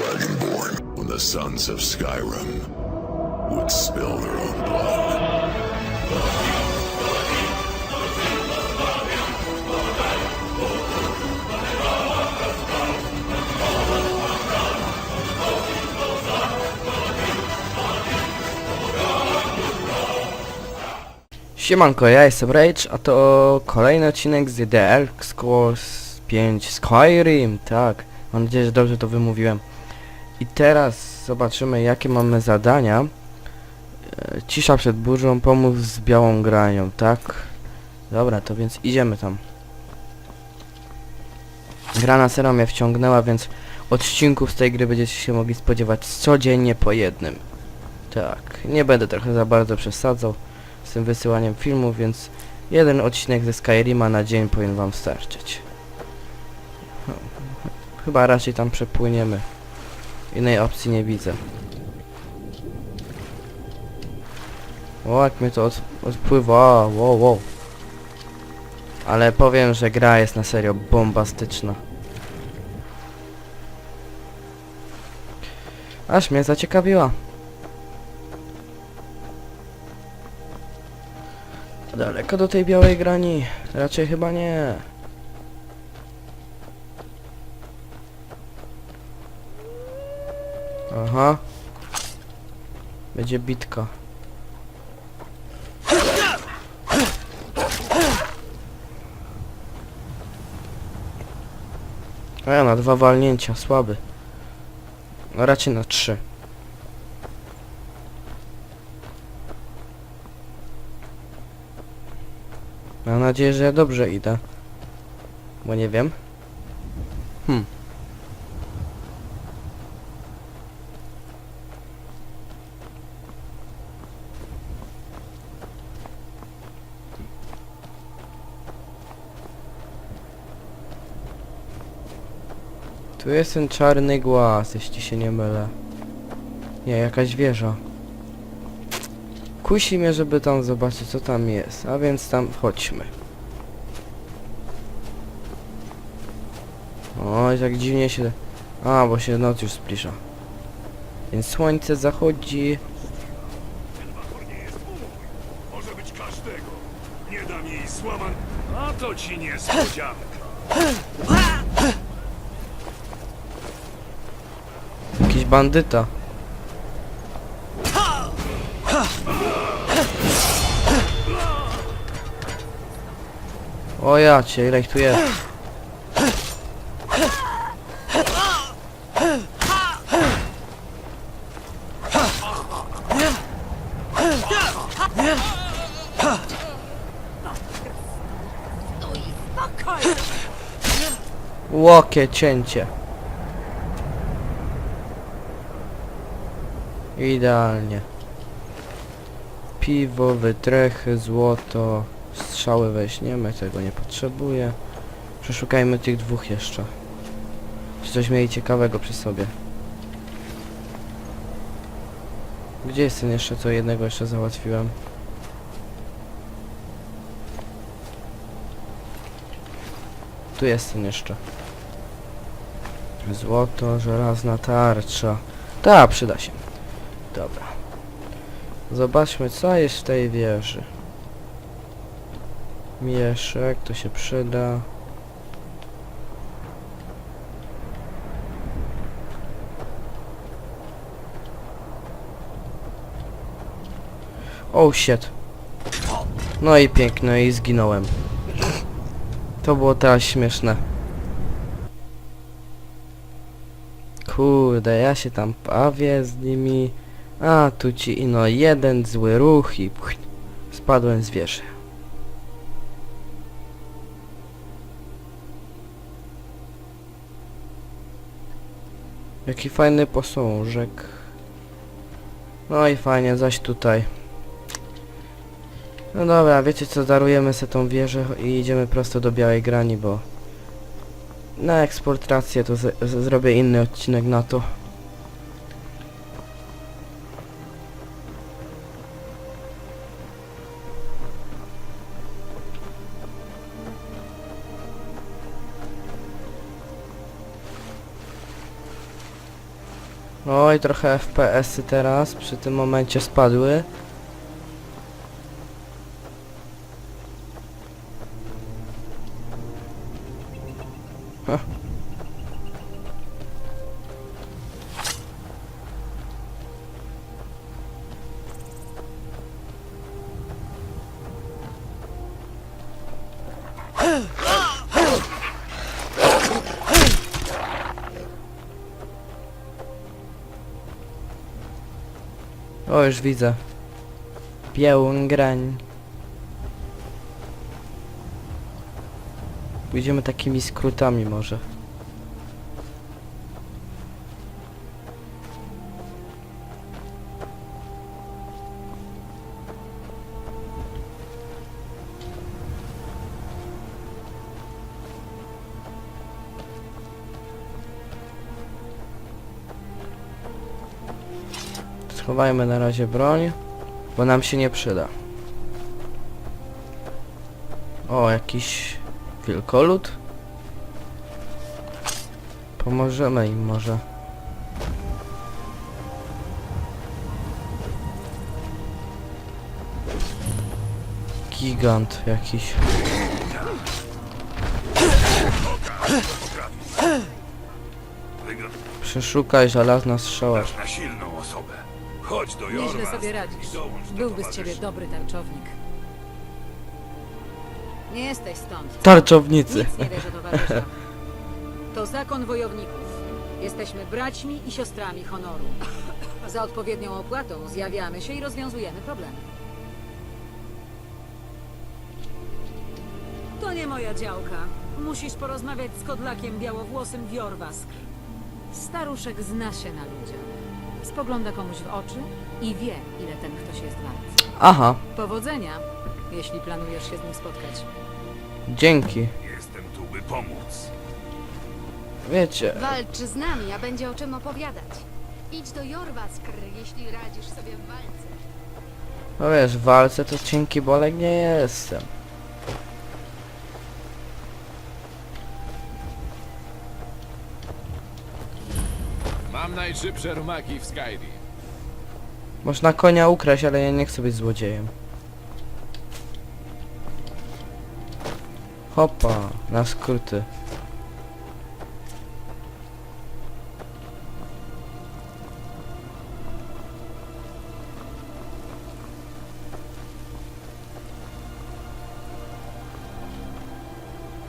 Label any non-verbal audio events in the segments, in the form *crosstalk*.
Dragonborn when the sons of Skyrim would spill their own blood. Siemanko, ja jestem Rage, a to kolejny odcinek z The Elder Scrolls 5 Skyrim, tak. Mam nadzieję, że dobrze to wymówiłem. I teraz zobaczymy, jakie mamy zadania. E, Cisza przed burzą, pomóc z białą granią, tak? Dobra, to więc idziemy tam. Gra na serio mnie wciągnęła, więc odcinków z tej gry będziecie się mogli spodziewać codziennie po jednym. Tak, nie będę trochę za bardzo przesadzał z tym wysyłaniem filmów, więc jeden odcinek ze Skyrima na dzień powinien wam starczyć. No, Chyba raczej tam przepłyniemy. Innej opcji nie widzę. O, jak mnie to od, odpływa, wow, wow. Ale powiem, że gra jest na serio bombastyczna. Aż mnie zaciekawiła. Daleko do tej białej grani? Raczej chyba nie. Aha. Będzie bitka. A ja na dwa walnięcia, słaby. No raczej na trzy. Mam nadzieję, że ja dobrze idę. Bo nie wiem. Tu jest ten czarny głaz, jeśli się nie mylę. Nie, jakaś wieża. Kusi mnie, żeby tam zobaczyć co tam jest, a więc tam chodźmy. Oj, tak dziwnie się... A, bo się noc już zbliża. Więc słońce zachodzi. Może być każdego. Nie dam jej słaman. A to ci *laughs* niespodzianka. Bandyta. O ja cię, ile ich tu jest. Łokie cięcie. Idealnie. Piwo, wytrechy, złoto, strzały weźmiemy, tego nie potrzebuję. Przeszukajmy tych dwóch jeszcze. Czy coś mieli ciekawego przy sobie. Gdzie jest ten jeszcze, co jednego jeszcze załatwiłem? Tu jest ten jeszcze. Złoto, żelazna tarcza. Ta, przyda się. Dobra. Zobaczmy, co jest w tej wieży. Mieszek, to się przyda. Oh shit. No i piękno, i zginąłem. To było teraz śmieszne. Kurde, ja się tam bawię z nimi. A, tu ci ino jeden zły ruch i pch, spadłem z wieży. Jaki fajny posążek. No i fajnie, zaś tutaj. No dobra, wiecie co, darujemy sobie tą wieżę i idziemy prosto do Białej Grani, bo na eksportację to zrobię inny odcinek na to. Oj, trochę FPS-y teraz przy tym momencie spadły. O, już widzę. Białą grań. Pójdziemy takimi skrótami może. Schowajmy na razie broń, bo nam się nie przyda. O, jakiś wielkolud? Pomożemy im może. Gigant jakiś. Przeszukaj żelazna strzała. Chodź do Nieźle sobie radzisz. i dołącz do Byłby z ciebie dobry tarczownik. Nie jesteś stąd. Tarczownicy. Nic nie wiesz o towarzyszach. *laughs* To zakon wojowników. Jesteśmy braćmi i siostrami honoru. Za odpowiednią opłatą zjawiamy się i rozwiązujemy problemy. To nie moja działka. Musisz porozmawiać z kodlakiem białowłosym Wiorwaskr. Staruszek zna się na ludziach. Spogląda komuś w oczy i wie, ile ten ktoś jest wart. Aha, Powodzenia, jeśli planujesz się z nim spotkać. dzięki. Jestem tu, by pomóc. Wiecie, Walcz z nami, a będzie o czym opowiadać. Idź do Jorwaskr, jeśli radzisz sobie w walce. no wiesz, w walce to cienki bolek nie jestem. Mam najszybsze rumaki w Skyrim. Można konia ukraść, ale ja nie chcę być złodziejem. Hopa, na skróty.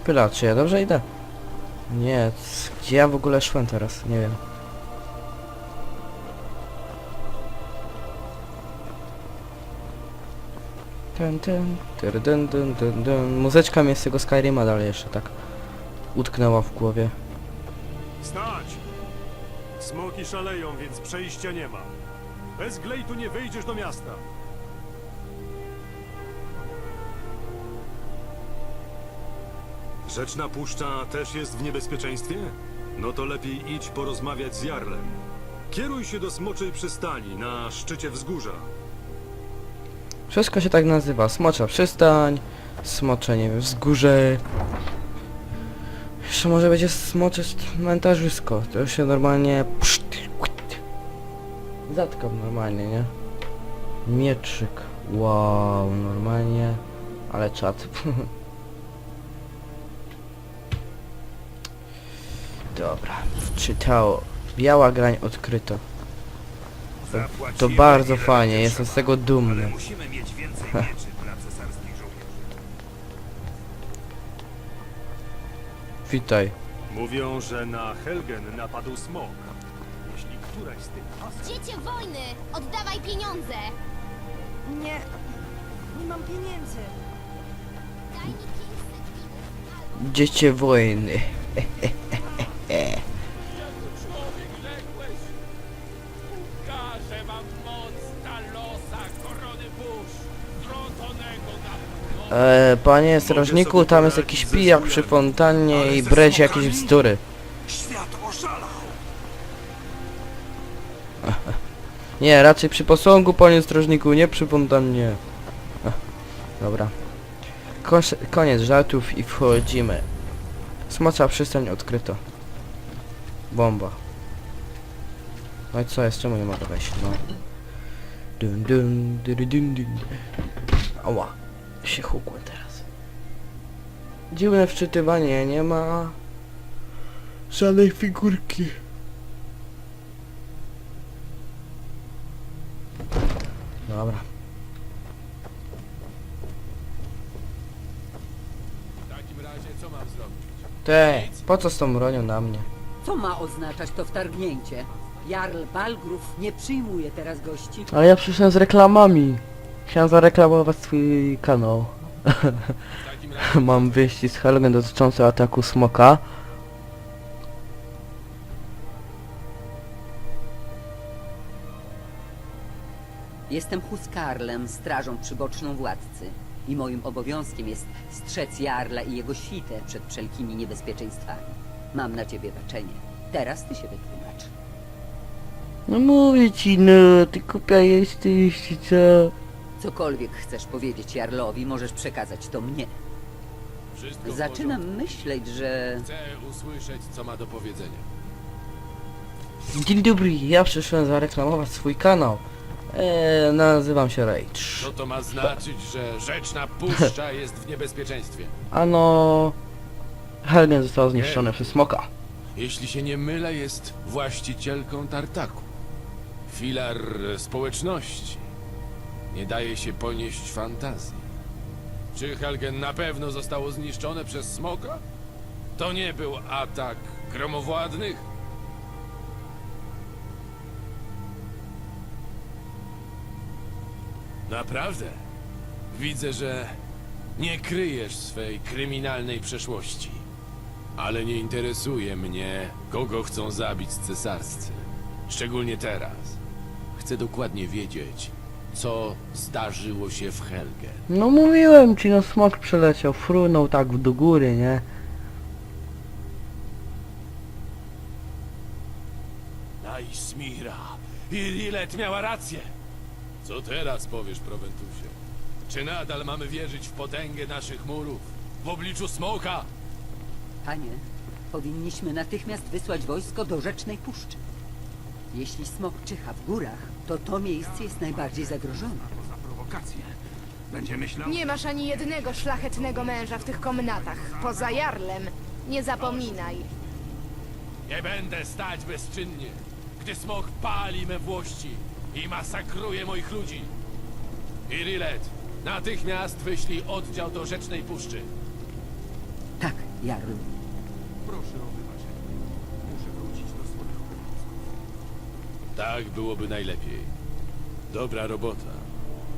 Pyla, czy ja dobrze idę? Nie, gdzie ja w ogóle szłem teraz? Nie wiem. Ten, ten, tyry, dyn, dyn, dyn, dyn. Muzyczka mnie z tego Skyrima dalej jeszcze tak utknęła w głowie. Stać! Smoki szaleją, więc przejścia nie ma. Bez glejtu nie wejdziesz do miasta. Rzeczna Puszcza też jest w niebezpieczeństwie? No to lepiej idź porozmawiać z Jarlem. Kieruj się do Smoczej Przystani na szczycie wzgórza. Wszystko się tak nazywa. Smocza przystań, smocze, nie wiem, wzgórze. Jeszcze może będzie smocze cmentarzysko. To się normalnie... Zatkam normalnie, nie? Mieczyk. Wow, normalnie. Ale czat. *laughs* Dobra, wczytało. Biała grań odkryto. To bardzo fajnie, jestem z tego dumny. Musimy mieć więcej mieczy dla cesarskich żołnierzy. Witaj. Mówią, że na Helgen napadł smok. Jeśli któraś z tych Dziecię wojny! Oddawaj pieniądze! Nie, nie mam pieniędzy. Daj mi 500 winy, albo Dziecię wojny. *laughs* E, panie strażniku, tam jest jakiś pijak przy fontannie i breci jakieś bzdury. Świat oszalał! *laughs* Nie, raczej przy posągu, panie strażniku, nie przy fontannie. *laughs* Dobra. Kosz, koniec żartów i wchodzimy. Smocza przystań odkryto. Bomba. No i co jest? Czemu nie mogę wejść? No. Dun dun dun dun dun. Ała. Się hukłem teraz. Dziwne wczytywanie, nie ma żadnej figurki. Dobra. W takim razie co mam zrobić? Te, po co z tą bronią na mnie? Co ma oznaczać to wtargnięcie? Jarl Balgrów nie przyjmuje teraz gości. Ale ja przyszedłem z reklamami. Chciałem zareklamować swój kanał. *laughs* Mam wieści z Helgen dotyczące ataku smoka. Jestem Huskarlem, strażą przyboczną władcy. I moim obowiązkiem jest strzec Jarla i jego świtę przed wszelkimi niebezpieczeństwami. Mam na ciebie baczenie. Teraz ty się wytłumacz. No mówię ci, no, ty kupia jesteś, czy co? Cokolwiek chcesz powiedzieć Jarlowi, możesz przekazać to mnie. wszystko w Zaczynam porządku. myśleć, że... Chcę usłyszeć, co ma do powiedzenia. Dzień dobry, ja przyszedłem zareklamować swój kanał. Eee, nazywam się Rage. Co to ma znaczyć, że rzeczna puszcza *laughs* jest w niebezpieczeństwie? Ano... Helgen został zniszczony przez smoka. Jeśli się nie mylę, jest właścicielką tartaku. Filar społeczności. Nie daje się ponieść fantazji. Czy Helgen na pewno zostało zniszczone przez smoka? To nie był atak gromowładnych? Naprawdę? Widzę, że nie kryjesz swej kryminalnej przeszłości. Ale nie interesuje mnie, kogo chcą zabić cesarscy. Szczególnie teraz. Chcę dokładnie wiedzieć, co zdarzyło się w Helgen. No mówiłem ci, no smok przeleciał, frunął tak do góry, nie? Naismira i Rilet miała rację. Co teraz powiesz, Proventusie? Czy nadal mamy wierzyć w potęgę naszych murów? W obliczu smoka? Panie, powinniśmy natychmiast wysłać wojsko do Rzecznej Puszczy. Jeśli smok czyha w górach, to to miejsce jest najbardziej zagrożone. Nie masz ani jednego szlachetnego męża w tych komnatach. Poza Jarlem. Nie zapominaj. Nie będę stać bezczynnie, gdy smok pali me włości i masakruje moich ludzi. Irilet, natychmiast wyślij oddział do Rzecznej Puszczy. Tak, Jarl. Tak byłoby najlepiej. Dobra robota.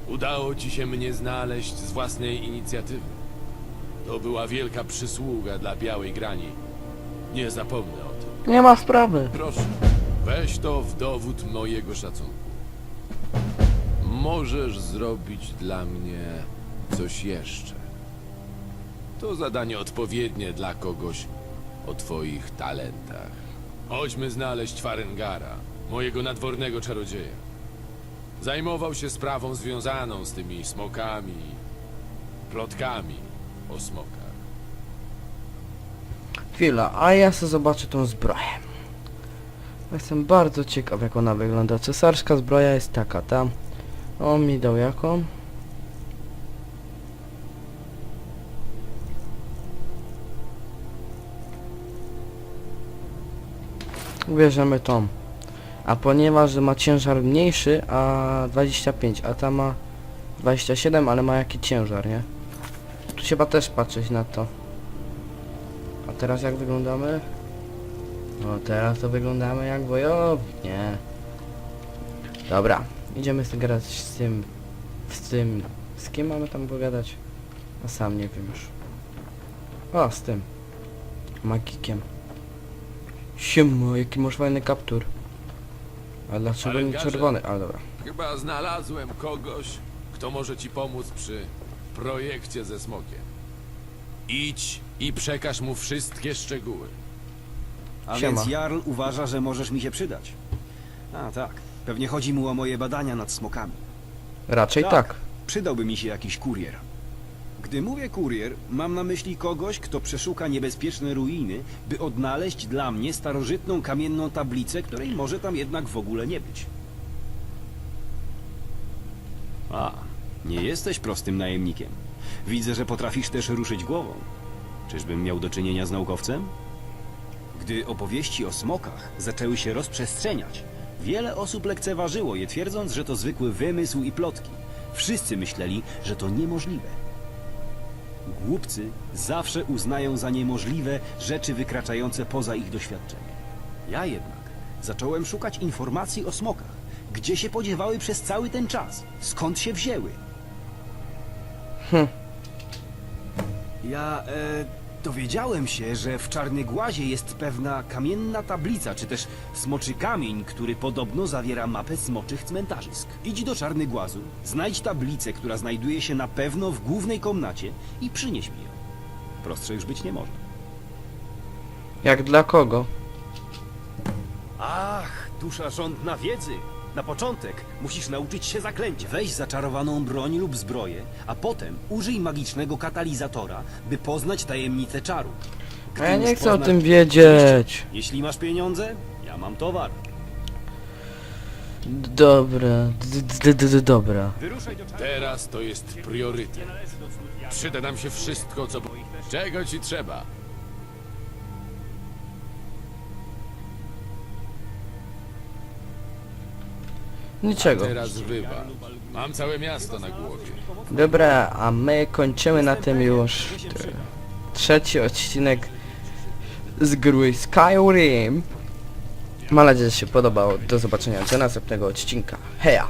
Udało ci się mnie znaleźć z własnej inicjatywy. To była wielka przysługa dla Białej Grani. Nie zapomnę o tym. Nie ma sprawy. Proszę, weź to w dowód mojego szacunku. Możesz zrobić dla mnie coś jeszcze. To zadanie odpowiednie dla kogoś o twoich talentach. Chodźmy znaleźć Farengara, mojego nadwornego czarodzieja. Zajmował się sprawą związaną z tymi smokami, plotkami o smokach. Chwila, a ja sobie zobaczę tą zbroję. Jestem bardzo ciekaw jak ona wygląda. Cesarska zbroja jest taka, ta. On mi dał jaką? Ubierzemy tą. A ponieważ ma ciężar mniejszy, a 25, a ta ma 27, ale ma jaki ciężar, nie? Tu trzeba też patrzeć na to. A teraz jak wyglądamy? No teraz to wyglądamy jak wojownie. Dobra, idziemy sobie grać z tym, z tym, z kim mamy tam pogadać? A sam nie wiem już. O, z tym. Magikiem. Siema, jaki masz fajny kaptur. A dlaczego nie czerwony? Ale dobra. Chyba znalazłem kogoś, kto może ci pomóc przy projekcie ze smokiem. Idź i przekaż mu wszystkie szczegóły. A Siema. więc Jarl uważa, że możesz mi się przydać. A tak, pewnie chodzi mu o moje badania nad smokami. Raczej tak. Przydałby mi się jakiś kurier. Gdy mówię kurier, mam na myśli kogoś, kto przeszuka niebezpieczne ruiny, by odnaleźć dla mnie starożytną kamienną tablicę, której może tam jednak w ogóle nie być. A, nie jesteś prostym najemnikiem. Widzę, że potrafisz też ruszyć głową. Czyżbym miał do czynienia z naukowcem? Gdy opowieści o smokach zaczęły się rozprzestrzeniać, wiele osób lekceważyło je, twierdząc, że to zwykły wymysł i plotki. Wszyscy myśleli, że to niemożliwe. Głupcy zawsze uznają za niemożliwe rzeczy wykraczające poza ich doświadczenie. Ja jednak zacząłem szukać informacji o smokach. Gdzie się podziewały przez cały ten czas? Skąd się wzięły? Ja e, dowiedziałem się, że w Czarnygłazie jest pewna kamienna tablica, czy też smoczy kamień, który podobno zawiera mapę smoczych cmentarzysk. Idź do Czarnygłazu, znajdź tablicę, która znajduje się na pewno w głównej komnacie i przynieś mi ją. Prostsze już być nie może. Jak dla kogo? Ach, dusza żądna wiedzy. Na początek musisz nauczyć się zaklęcia. Weź zaczarowaną broń lub zbroję, a potem użyj magicznego katalizatora, by poznać tajemnicę czaru. A ja już nie chcę o poznasz- tym wiedzieć. Jeśli masz pieniądze, ja mam towar. Dobra, d- d- d- d- dobra. Wyruszaj do Teraz to jest priorytet. Przyda nam się wszystko, co... Czego ci trzeba? Niczego. Teraz wywal. Mam całe miasto na głowie. Dobra, a my kończymy na tym już t- trzeci odcinek z gry Skyrim. Mam nadzieję, że się podobał. Do zobaczenia do następnego odcinka. Heja!